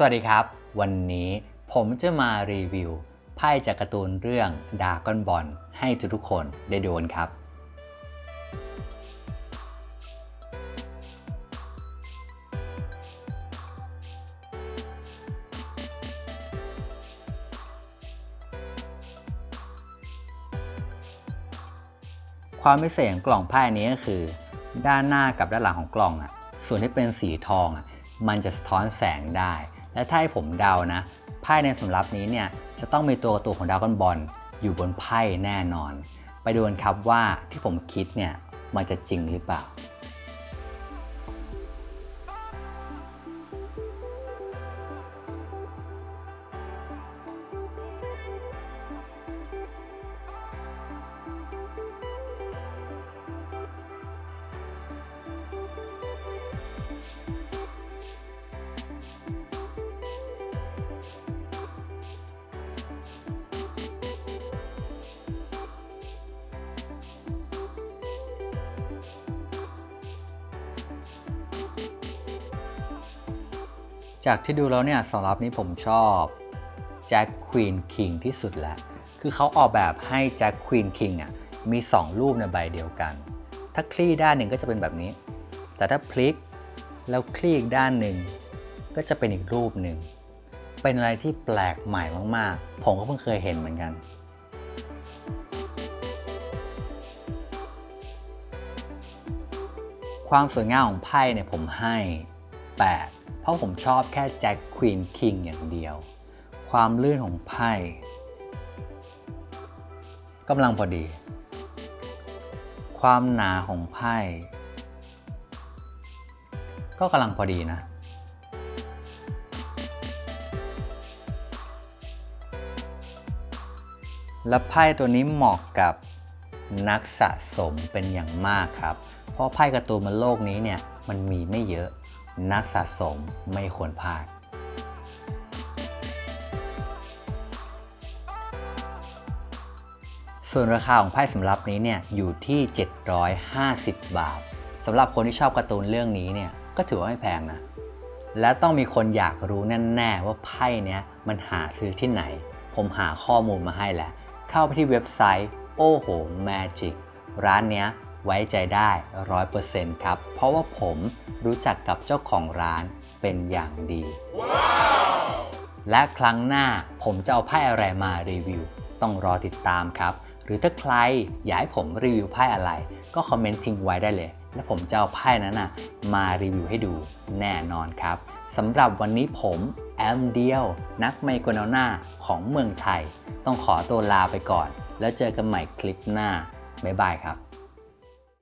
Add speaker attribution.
Speaker 1: สวัสดีครับ วันนี้ผมจะมารีวิวไพ่จากการ์ตูนเรื่องดาก้อนบอลให้ทุกๆคนได้ดูกันครับ ความพิเศษของกล่องไพ่นี้ก็คือ ด้านหน้ากับด้านหลังของกล่องอะส่วนที่เป็นสีทองอะมันจะสะท้อนแสงได้ และถ้าให้ผมเดานะไพ่ในสำรับนี้เนี่ยจะต้องมีตัวกร์ตูนของดราก้อนบอลอยู่บนไพ่แน่นอน ไปดูกันครับว่าที่ผมคิดเนี่ยมันจะจริงหรือเปล่า จากที่ดูแล้วเนี่ยสำหรับนี้ผมชอบแจ็คควีนคิงที่สุดแล้ว คือเขาออกแบบให้แจ็คควีนคิงอะมี 2 รูปในใบเดียวกัน ถ้าคลี่ด้านหนึ่งก็จะเป็นแบบนี้ แต่ถ้าพลิกแล้วคลี่อีกด้านหนึ่งก็จะเป็นอีกรูปหนึ่ง เป็นอะไรที่แปลกใหม่มากๆ ผมก็เพิ่งเคยเห็นเหมือนกันความสวยงามของไพ่เนี่ยผมให้ 8 ราะผมชอบแค่แจ็คควีนคิงอย่างเดียว ความลื่นของไพ่กำลังพอดี ความหนาของไพ่ก็กำลังพอดีนะ และไพ่ตัวนี้เหมาะกับนักสะสมเป็นอย่างมากครับ เพราะไพ่การ์ตูนบนโลกนี้เนี่ยมันมีไม่เยอะ นักสะสมไม่ควรพลาดส่วนราคาของไพ่สำรับนี้เนี่ยอยู่ที่ 750 บาทสำหรับคนที่ชอบการ์ตูนเรื่องนี้เนี่ยก็ถือว่าไม่แพงนะ และต้องมีคนอยากรู้แน่ๆว่าไพ่เนี้ยมันหาซื้อที่ไหน ผมหาข้อมูลมาให้แล้ว เข้าไปที่เว็บไซต์โอ้โห Magic ร้านเนี้ย ไว้ใจได้100%ครับ เพราะว่าผมรู้จักกับเจ้าของร้านเป็นอย่างดีและครั้งหน้าผมจะเอาไพ่อะไรมารีวิว ต้องรอติดตามครับ หรือถ้าใครอยากให้ผมรีวิวไพ่อะไร ก็คอมเมนต์ทิ้งไว้ได้เลย และผมจะเอาไพ่นั้นนะมารีวิวให้ดูแน่นอนครับสำหรับวันนี้ผมแอมเดียว นักไมโครนาน่าของเมืองไทย ต้องขอตัวลาไปก่อน แล้วเจอกันใหม่คลิปหน้า บ๊ายบายครับ